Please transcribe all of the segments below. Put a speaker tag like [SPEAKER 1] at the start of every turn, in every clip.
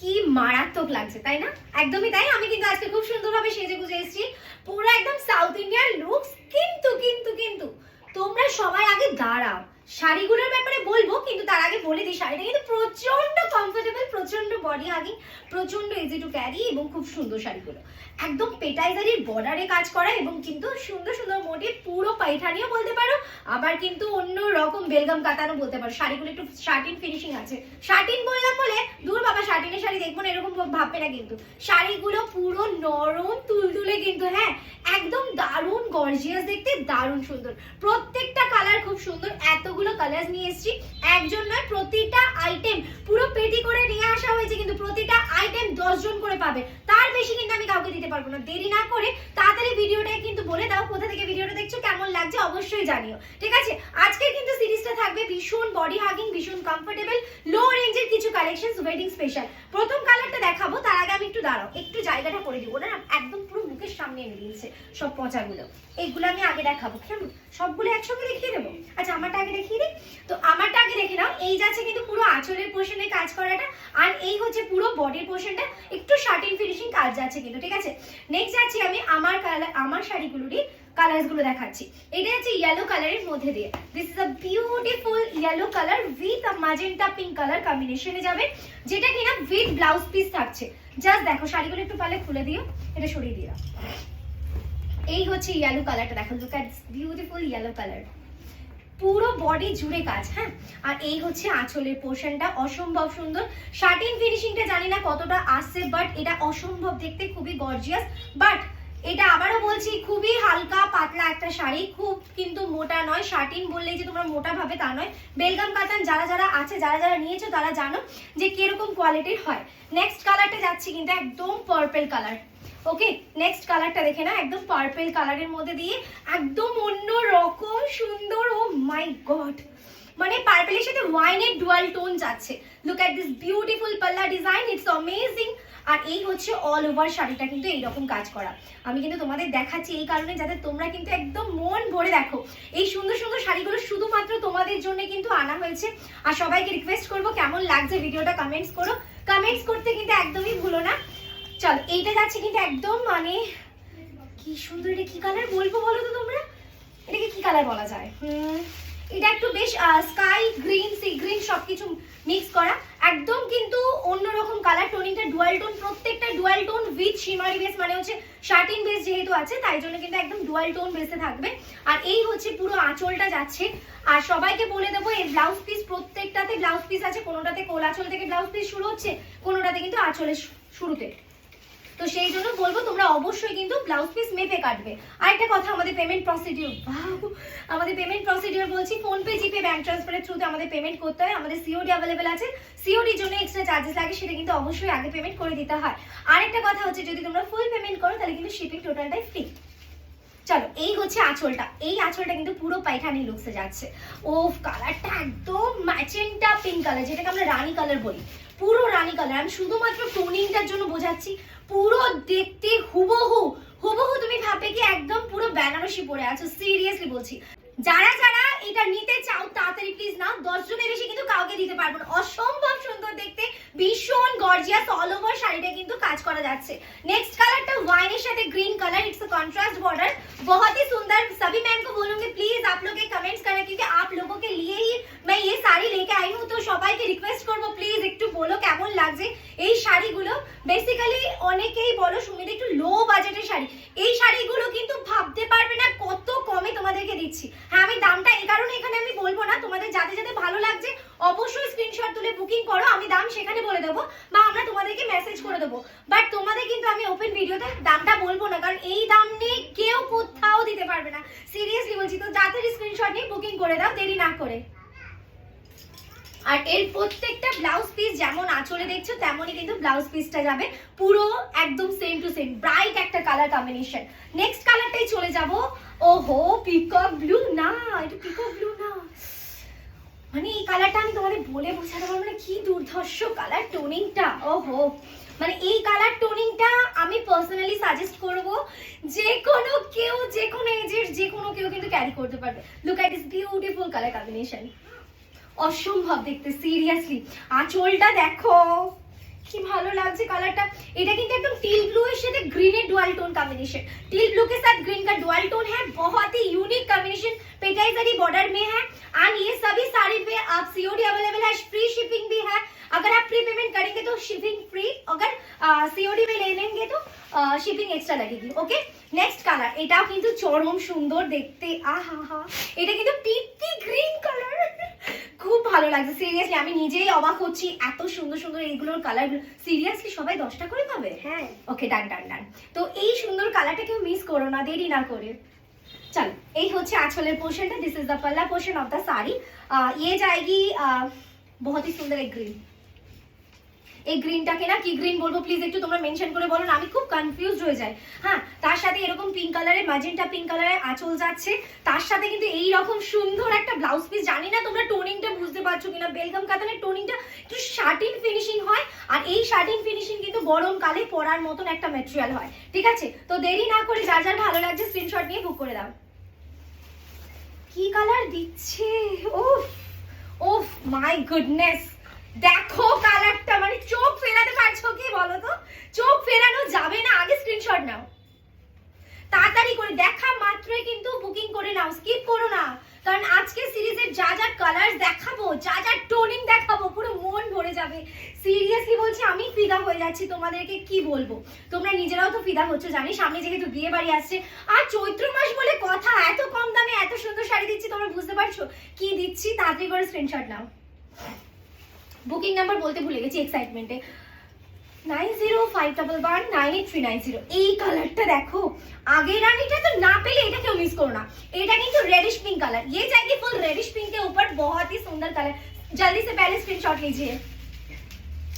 [SPEAKER 1] কি মারাত্মক লাগছে, তাই না? একদমই তাই। আমি কিন্তু আজকে খুব সুন্দরভাবে সেজে গুজে এসেছি। পুরো একদম সাউথ ইন্ডিয়ান লুকস কিন্তু কিন্তু কিন্তু। তোমরা সবাই আগে দাঁড়াও। শাড়িগুলোর ব্যাপারে বলব, কিন্তু তার আগে বলে দিই, শাড়িটা কিন্তু প্রচণ্ড কমফোর্টেবল প্রচণ্ড বডি হাগিং প্রচণ্ড ইজি টু ক্যারি এবং খুব সুন্দর শাড়িগুলো। একদম পেটাইজারির বর্ডারে কাজ করা এবং কিন্তু সুন্দর সুন্দর মোটিভ পুরো পাইঠানিও বলতে পারো, আবার কিন্তু অন্য রকম বেলগাম কাতানো বলতে পারো। শাড়িগুলো একটু শার্টিন ফিনিশিং আছে। শার্টিন বললাম বলে দূর বাবা শার্টিনের শাড়ি দেখব না, এরকম ভাববে না কিন্তু। শাড়িগুলো পুরো নরম, তুলতুলে কিন্তু হ্যাঁ একদম দারুণ গর্জিয়াস দেখতে, দারুণ সুন্দর। প্রত্যেকটা কালার খুব সুন্দর, এতগুলো কালার নিয়ে এসেছি। একজন নয়, প্রতিটা আইটেম পুরো পেটি করে নিয়ে আসা হয়েছে কিন্তু প্রতিটা আইটেম দশজন করে পাবে। তার বেশি কিন্তু আমি কাউকে দিতে পারব না। দেরি না করে তাড়াতাড়ি ভিডিওটাই কিন্তু বলে দাও কোথা থেকে ভিডিওটা দেখছ, কেমন লাগছে অবশ্যই জানিও। ঠিক আছে? আজকে কিন্তু সিরিজটা থাকবে ভীষণ বডি হাগিং ভীষণ কমফোর্টেবল লো রেঞ্জের কিছু কালেকশন ওয়েডিং স্পেশাল প্রথম কালারটা দেখাবো, তার আগে আমি একটু দাঁড়াও, একটু জায়গাটা করে দিব। না একদম পুরো মুখের সামনে এনে দিয়েছে সব পচাগুলো। এইগুলো আমি আগে দেখাবো, কেমন? সবগুলো একসঙ্গে দেখিয়ে দেবো? আচ্ছা আমারটা আগে দেখিয়ে দিই। তো আমারটা আগে দেখে নাও, এই যাচ্ছে কিন্তু পুরো আঁচলের পোর্শনে কাজ করাটা, আর এই হচ্ছে পুরো বডির পোর্শনটা একটু শার্টিং ফিনিশিং কাজ যাচ্ছে কিন্তু, ঠিক আছে? নেক্সট যাচ্ছি আমি আমার কালার আমার শাড়িগুলোরই কালার্সগুলো দেখাচ্ছি। এটা হচ্ছে ইয়েলো কালারের মধ্যে দিয়ে। This is a beautiful yellow colour with a magenta pink colour কম্বিনেশনে যাবে, যেটা কিনা উইথ ব্লাউজ পিস থাকছে। জাস্ট দেখো, শাড়িগুলো একটু পারলে খুলে দিও, এটা সরিয়ে দিও। এই হচ্ছে ইয়েলো কালারটা দেখো look at beautiful yellow colour পুরো বডি জুড়ে কাজ হ্যাঁ? আর এই হচ্ছে আঁচলের পোর্শনটা অসম্ভব সুন্দর। শার্টিন ফিনিশিংটা জানি না কতটা আসছে বাট এটা অসম্ভব দেখতে খুবই গর্জিয়াস বাট এটা আবারও বলছি, খুবই হালকা, পাতলা একটা শাড়ি, খুব কিন্তু মোটা নয় শার্টিন বললেই যে তোমরা মোটা ভাবে তা নয়। বেলগাম কাতান যারা যারা আছে, যারা যারা নিয়েছো, তারা জানো যে কীরকম কোয়ালিটির হয়। নেক্সট কালারটা যাচ্ছি কিন্তু একদম পার্পল কালার ওকে নেক্সট কালারটা দেখে না একদম পার্পল কালারের মধ্যে দিয়ে একদম অন্য রকম সুন্দর ও মাই গড মানে পার্পলের সাথে ওয়াইনের ডুয়াল টোন যাচ্ছে। লুক অ্যাট দিস বিউটিফুল পাল্লা ডিজাইন ইটস অ্যামেজিং আর এই হচ্ছে অল ওভার শাড়িটা কিন্তু এইরকম কাজ করা। আমি কিন্তু তোমাদের দেখাচ্ছি এই কারণে যাতে তোমরা কিন্তু একদম মন ভরে দেখো। এই সুন্দর সুন্দর শাড়িগুলো শুধুমাত্র তোমাদের জন্য কিন্তু আনা হয়েছে। আর সবাইকে রিকোয়েস্ট করব কেমন লাগছে ভিডিওটা কমেন্টস করো। কমেন্টস করতে কিন্তু একদমই ভুলো না। চলো এইটা যাচ্ছে কিন্তু একদম মানে কি সুন্দর এটা কি কালার বলব বলো তো তোমরা? এটাকে কি কালার বলা যায়? হুম, এটা একটু বেশ স্কাই গ্রিন সি গ্রিন সবকিছু মিক্স করা। একদম কিন্তু অন্যরকম কালার টোনিংটা ডুয়াল টোন প্রত্যেকটা dual tone with shimmery base মানে হচ্ছে শার্টিন বেস যেহেতু আছে, তাই জন্য কিন্তু একদম ডুয়াল টোন বেসে থাকবে। আর এই হচ্ছে পুরো আঁচলটা যাচ্ছে। আর সবাইকে বলে দেবো, এই ব্লাউজ পিস প্রত্যেকটাতে ব্লাউজ পিস আছে, কোনোটাতে কোল আঁচল থেকে ব্লাউজ পিস শুরু হচ্ছে, কোনোটাতে কিন্তু আঁচলের শুরুতে। তো সেই জন্য বলব তোমরা অবশ্যই কিন্তু ব্লাউজ পিস মেপে কাটবে। আর একটা কথা, আমাদের পেমেন্ট প্রসিডিউর আমাদের পেমেন্ট প্রসিডিউর বলছি ফোন পে জিপে ব্যাংক ট্রান্সফারের থ্রুতে আমাদের পেমেন্ট করতে হয়। আমাদের সিওডি অ্যাভেলেবেল আছে। সিওডির জন্য এক্সট্রা চার্জেস লাগে, সেটা কিন্তু অবশ্যই আগে পেমেন্ট করে দিতে হয়। আরেকটা কথা হচ্ছে, যদি তোমরা ফুল পেমেন্ট করো, তাহলে কিন্তু শিপিং টোটালটাই ফ্রি চলো, এই হচ্ছে আঁচলটা। এই আঁচলটা কিন্তু পুরো পাইখানি লুকসে যাচ্ছে। ও কালারটা একদম ম্যাচেন্টা পিঙ্ক কালার যেটাকে আমরা রানী কালার বলি। পুরো রানী কালার আমি শুধুমাত্র টোনিংটার জন্য বোঝাচ্ছি, পুরো দেখতে হুবহু হুবহু তুমি ভাবে কি একদম পুরো বেনারসি পরে আছো সিরিয়াসলি বলছি। যারা যারা এটা নিতে চাও তাড়াতাড়ি প্লিজ না দশজনের বেশি কিন্তু কাউকে দিতে পারব না। অসম্ভব সুন্দর দেখতে। ভীষণ গর্জিয়াস অল ওভার শাড়িটা কিন্তু কাজ করা যাচ্ছে नेक्स्ट कलर तो वाइन साथ green colour it's a contrast border बहुत ही सुंदर सभी मैम को बोलूंगी प्लीज आप लोग ये कमेंट्स करें क्योंकि आप लोगों के लिए ही मैं ये साड़ी लेके आई हूँ तो সবাইকে রিকোয়েস্ট করব প্লিজ একটু বলো কেমন লাগছে এই শাড়িগুলো বেসিক্যালি অনেকেই বলো সুমিত একটু লো বাজেটের শাড়ি এই শাড়িগুলো কিন্তু ভাবতে পারবে না কত কমে তোমাদেরকে দিচ্ছি। হ্যাঁ আমি দামটা এই কারণে এখানে আমি বলব না। তোমাদের যাতে যাতে ভালো লাগছে, অবশ্যই স্ক্রিনশট তুলে বুকিং করো। আমি দাম সেখানে বলে দেবো বা আমরা তোমাদেরকে মেসেজ করে দেবো। বাট তোমাদের কিন্তু আমি ওপেন ভিডিওতে দামটা বলব না, কারণ এই দাম নিয়ে কেউ কোথাও দিতে পারবে না। সিরিয়াসলি বলছি, তো যাদের স্ক্রিনশট নিয়ে বুকিং করে দাও, দেরি না করে। আর এর প্রত্যেকটা ব্লাউজ পিস যেমন আঁচলে দেখছ, তেমনই কিন্তু ব্লাউজ পিসটা যাবে। পুরো একদম সেম টু সেম ব্রাইট একটা কালার কম্বিনেশন নেক্সট কালারটাই চলে যাব। ওহো পিকক ব্লু না, এটা পিকক ব্লু না। মানে এই কালারটা আমি তোমাদের বলে বোঝাতে পারব না, কি দুর্ধর্ষ কালার টোনিংটা ওহো মানে এই কালার টোনিংটা আমি পার্সোনালি সাজেস্ট করব, যে কোনো কেউ, যে কোনো এজের যে কোনো কেউ কিন্তু ক্যারি করতে পারবে। Look at this beautiful colour combination অসম্ভব দেখতে সিরিয়াসলি আঁচলটা দেখো কি ভালো কালারটা এটা কিন্তু एकदम टील ब्लू এর সাথে গ্রিনের dual tone combination teal blue के साथ ग्रीन का डुअल टोन है बहुत ही यूनिक कॉम्बिनेशन पेटाइजरी बॉर्डर में है एंड ये सभी साड़ी पे आप सीओडी अवेलेबल है फ्री शिपिंग भी है अगर आप प्री पेमेंट करेंगे तो शिपिंग फ्री अगर सीओडी में ले लेंगे तो শিপিং এক্সট্রা লাগেগি ওকে নেক্সট কালার এটাও কিন্তু চরম সুন্দর দেখতে আহা হা এটা কিন্তু পিপি গ্রিন কালার খুব ভালো লাগছে সিরিয়াসলি আমি নিজেই অবাক হচ্ছি এত সুন্দর সুন্দর এইগুলোর কালার সিরিয়াসলি সবাই দশটা করে পাবে
[SPEAKER 2] হ্যাঁ
[SPEAKER 1] ওকে ডান ডান ডান তো এই সুন্দর কালারটা কেউ মিস করো না দেরি না করে चलो এই হচ্ছে আঁচলের পোর্শনটা this is the palla portion of the sari ah, ये जाएगी আহ, बहुत ही सुंदर एक ग्रीन এই গ্রিনটাকে না কি গ্রিন বলব? প্লিজ একটু তোমরা মেনশন করে বলো না, আমি খুব কনফিউজ হয়ে যাই। হ্যাঁ তার সাথে এরকম পিঙ্ক কালারের ম্যাজেন্টা পিঙ্ক কালারের আঁচল যাচ্ছে। তার সাথে কিন্তু এই রকম সুন্দর একটা ব্লাউজ পিস জানি না তোমরা টোনিংটা বুঝতে পারছ কিনা, বেলগাম কাতানের টোনিংটা একটু শার্টিন ফিনিশিং হয়, আর এই শার্টিন ফিনিশিং কিন্তু গরমকালে পরার মতন একটা ম্যাটেরিয়াল হয়। ঠিক আছে? তো দেরি না করে যার যার ভালো লাগছে স্ক্রিনশট নিয়ে বুক করে দাও। কি কালার দিচ্ছে? ওফ ওফ মাই গুডনেস দেখো কালারটা মানে চোখ ফেরাতে পারছ কি বলো তো চোখ ফেরানো যাবে না, আগে স্ক্রিনশট নাও। তাড়াতাড়ি করে দেখা মাত্রই কিন্তু বুকিং করে নাও স্কিপ করো না। কারণ আজকে সিরিজের যা যা কালার দেখাবো, যা যা টোনিং দেখাবো, পুরো মন ভরে যাবে। সিরিয়াসলি বলছি, আমি ফিদা হয়ে যাচ্ছি, তোমাদেরকে কি বলব? তোমরা নিজেরাও তো ফিদা হচ্ছ জানি সামনে যেহেতু বিয়ে বাড়ি আসছে। আর চৈত্র মাস বলে কথা, এত কম দামে এত সুন্দর শাড়ি দিচ্ছি, তোমরা বুঝতে পারছ? কি দিচ্ছি? তাড়াতাড়ি করে স্ক্রিনশট নাও। বুকিং নাম্বার বলতে ভুলে গেছি এক্সাইটমেন্টে nine zero five double one nine eight three nine zero এই কালারটা দেখো আগের রানীটা तो ना पहले এটা কেউ মিস করো না এটা কিন্তু रेडिश पिंक कलर ये जाएगी फुल रेडिश पिंक के ऊपर बहुत ही सुंदर कलर जल्दी से पहले स्क्रीनशॉट लीजिए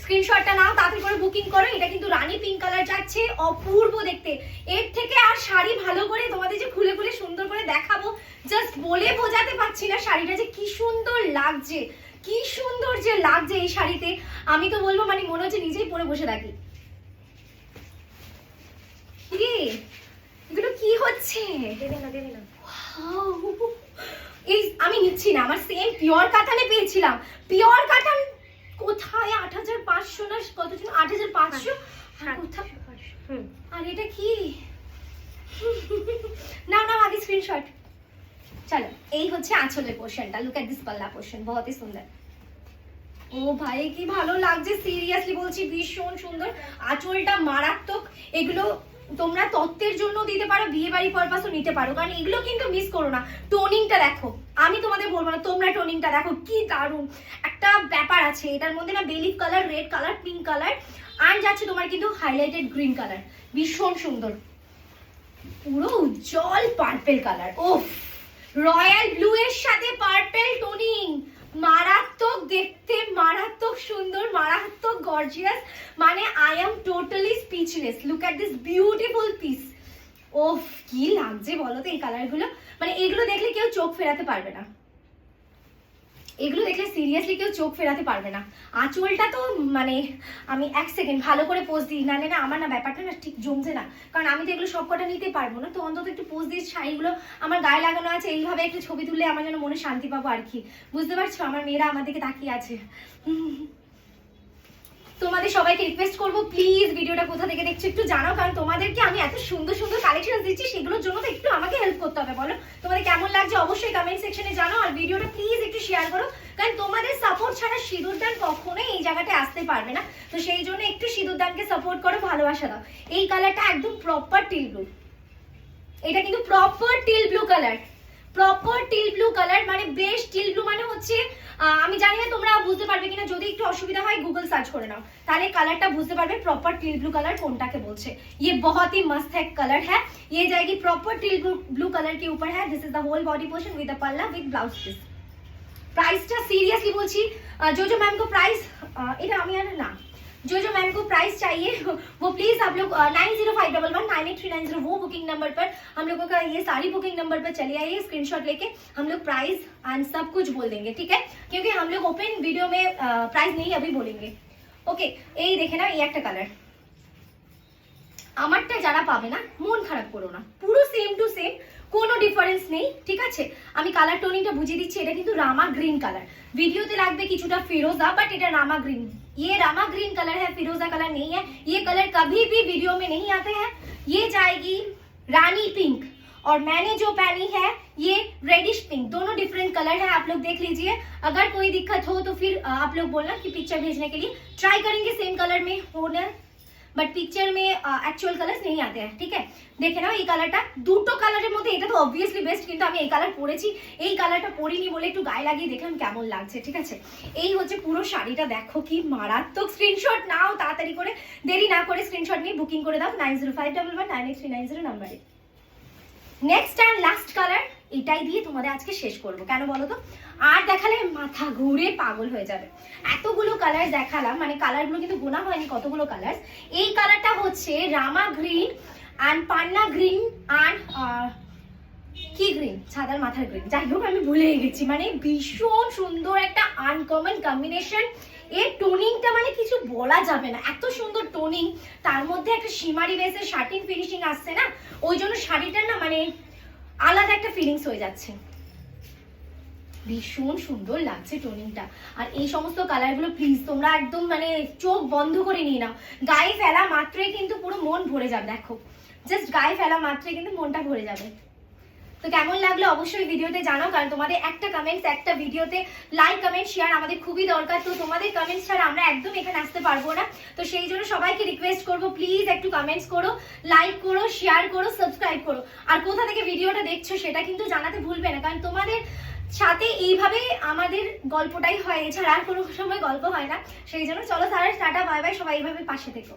[SPEAKER 1] স্ক্রিনশটটা নাও তাড়াতাড়ি করে বুকিং করো এটা কিন্তু রানী পিঙ্ক কালার যাচ্ছে অপূর্ব দেখতে এর থেকে আর শাড়ি ভালো করে তোমাদের যে খুলে খুলে সুন্দর করে দেখাবো জাস্ট বলে বোঝাতে পারছি না শাড়িটা যে কি সুন্দর লাগছে কি সুন্দর যে লাগছে এই শাড়িতে। আমি তো বলব মানে মনে হচ্ছে নিজেই পরে বসে থাকি। কি? এগুলো কি হচ্ছে?
[SPEAKER 2] দেবে না দেবে না।
[SPEAKER 1] এই আমি নিচ্ছি না আমার সেম পিওর কাতানে পেয়েছিলাম। পিওর কাতান কোথায়? আট হাজার পাঁচশো না কত ছিল? আট হাজার পাঁচশো? আর আর এটা কি? না না আগে স্ক্রিনশট চলো, এই হচ্ছে আঁচলের পোর্শনটা লুক এট দিস পাল্লা পোর্শন বহুত সুন্দর। ও ভাই, কি ভালো লাগছে সিরিয়াসলি বলছি, ভীষণ সুন্দর। আঁচলটা মারাত্মক, এগুলো তোমরা তত্ত্বের জন্য দিতে পারো, বিয়ে বাড়ি পারপাসও নিতে পারো, কারণ এগুলো কিন্তু মিস করো না। টোনিংটা দেখো, আমি তোমাদের বলব না, তোমরা টোনিংটা দেখো, কি দারুণ। একটা ব্যাপার আছে, এটার মধ্যে না bailiff colour red colour pink colour আর যাচ্ছে তোমার কিন্তু হাইলাইটেড গ্রিন কালার ভীষণ সুন্দর। পুরো উজ্জ্বল পার্পেল কালার ও রয়্যাল ব্লু এর সাথে পার্পেল টোনিং। মারাত্মক দেখতে, মারাত্মক সুন্দর, মারাত্মক গর্জিয়াস। মানে I am totally speechless look at this beautiful piece ওফ, কি লাগছে বলো তো এই কালারগুলো মানে এগুলো দেখলে কেউ চোখ ফেরাতে পারবে না। এগুলো দেখলে সিরিয়াসলি কেউ চোখ ফেরাতে পারবে না। আঁচলটা তো মানে আমি এক সেকেন্ড ভালো করে পোজ দিই না না আমার না ব্যাপারটা না ঠিক জমছে না। কারণ আমি তো এগুলো সব কটা নিতে পারব না। তো অন্তত একটু পোজ দিয়ে শাড়িগুলো আমার গায়ে লাগানো আছে, এইভাবে একটু ছবি তুললে আমার যেন মনে শান্তি পাবো আর কি। বুঝতে পারছ? আমার মেয়েরা আমার দিকে তাকিয়ে আছে। তোমাদের সবাইকে রিকোয়েস্ট করব প্লিজ ভিডিওটা কোথা থেকে দেখছ একটু জানাও, কারণ তোমাদেরকে আমি এত সুন্দর সুন্দর কালেকশন দিচ্ছি, সেগুলোর জন্য তো একটু আমাকে হেল্প করতে হবে, বলো? তোমাদের কেমন লাগছে অবশ্যই কমেন্ট সেকশনে জানাও, আর ভিডিওটা প্লিজ একটু শেয়ার করো, কারণ তোমাদের সাপোর্ট ছাড়া সিঁদুরদান কখনোই এই জায়গাটায় আসতে পারবে না। তো সেই জন্য একটু সিঁদুরদানকে সাপোর্ট করো, ভালোবাসা দাও। এই কালারটা একদম প্রপার টিল ব্লু এটা কিন্তু proper teal blue colour proper teal blue colour মানে বেশ টিল ব্লু মানে হচ্ছে আমি জানি না তোমরা বুঝতে পারবে কিনা অসুবিধা হয় গুগল সার্চ করে নাও তাহলে কালারটা বুঝতে পারবে प्रॉपर टील ब्लू कलर কোনটাকে বলছে ये बहुत ही मस्त है कलर है ये जाएगी प्रॉपर टील ब्लू कलर के ऊपर है this is the whole body portion with the palla with blouse piece প্রাইসটা সিরিয়াসলি বলছি আহ, जो जो मैम को प्राइस এটা আমি আর না जो जो मैम को प्राइस चाहिए वो प्लीज आप लोग nine zero five double one nine eight three nine zero वो बुकिंग नंबर पर हम लोगों का ये सारी बुकिंग नंबर पर चले आइए स्क्रीनशॉट लेके हम लोग प्राइस एंड सब कुछ बोल देंगे ठीक है क्योंकि हम लोग ओपन वीडियो में प्राइस नहीं अभी बोलेंगे ओके এই দেখে না এই একটা কালার আমারটা যারা পাবে না মন খারাপ করো না পুরো সেম টু সেম কোনো ডিফারেন্স নেই, ঠিক আছে? আমি কালার টোনিংটা বুঝিয়ে দিচ্ছি, এটা কিন্তু রামা গ্রিন কালার वीडियो লাগবে কিছুটা ফিরোজা বাট এটা রামা গ্रीन ये रामा ग्रीन कलर है फिरोजा कलर नहीं है ये कलर कभी भी वीडियो में नहीं आते हैं। ये जाएगी रानी पिंक और मैंने जो पहनी है, ये रेडिश पिंक दोनों डिफरेंट कलर है, आप लोग देख लीजिए। अगर कोई दिक्कत हो तो फिर, आप लोग बोलना कि पिक्चर भेजने के लिए। ट्राई करेंगे सेम कलर में, होना বাট পিকচার মে অ্যাকচুয়াল কালার নেই আতে ঠিক আছে দেখে নাও এই কালারটা দুটো কালারের মধ্যে এটা তো অবভিয়াসলি বেস্ট কিন্তু আমি এই কালার পরেছি এই কালারটা পরিনি বলে একটু গায়ে লাগিয়ে দেখলাম কেমন লাগছে ঠিক আছে এই হচ্ছে পুরো শাড়িটা দেখো কি মারাত্মক স্ক্রিনশট নাও তাড়াতাড়ি করে দেরি না করে স্ক্রিনশট নিয়ে বুকিং করে দাও nine zero five double one nine eight three nine zero নাম্বারে নেক্সট অ্যান্ড লাস্ট কালার এটাই দিয়ে তোমাদের আজকে শেষ করব। কেন বলো তো? আর দেখালে মাথা ঘুরে পাগল হয়ে যাবে। এতগুলো কালার দেখালাম মানে কালারগুলো কিন্তু গোনা হয়নি কতগুলো কালার এই কালারটা হচ্ছে Rama green and panna green and কি গ্রিন সাদার মাথার গ্রিন যাই হোক, আমি ভুলে গেছি। মানে ভীষণ সুন্দর একটা আনকমন কম্বিনেশন এর টোনিংটা মানে কিছু বলা যাবে না। এত সুন্দর টোনিং তার মধ্যে একটা সীমারি বেসের শার্টিং ফিনিশিং আসছে না? ওই জন্য শাড়িটার না মানে আলাদা একটা ফিলিংস হয়ে যাচ্ছে। ভীষণ সুন্দর লাগছে টোনিংটা। আর এই সমস্ত কালারগুলো প্লিজ তোমরা একদম মানে চোখ বন্ধ করে নিয়ে নাও। গায়ে ফেলা মাত্রই কিন্তু পুরো মন ভরে যাবে, দেখো। জাস্ট গায়ে ফেলা মাত্রই কিন্তু মনটা ভরে যাবে। তো কেমন লাগল অবশ্যই ভিডিওতে জানাও, কারণ তোমাদের একটা কমেন্টস একটা ভিডিওতে লাইক কমেন্ট শেয়ার আমাদের খুবই দরকার। তো তোমাদের কমেন্টস ছাড়া আমরা একদম এখানে আসতে পারব না। তো সেই জন্য সবাইকে রিকোয়েস্ট করব প্লিজ একটু কমেন্টস করো লাইক করো শেয়ার করো সাবস্ক্রাইব করো। আর কোথা থেকে ভিডিওটা দেখছ সেটা কিন্তু জানাতে ভুলবে না, কারণ তোমাদের সাথে এইভাবে আমাদের গল্পটাই হয়। এছাড়া আর কোনো সময় গল্প হয় না। সেই জন্য চলো তারা টাটা বাই বাই সবাই এইভাবে পাশে থেকো।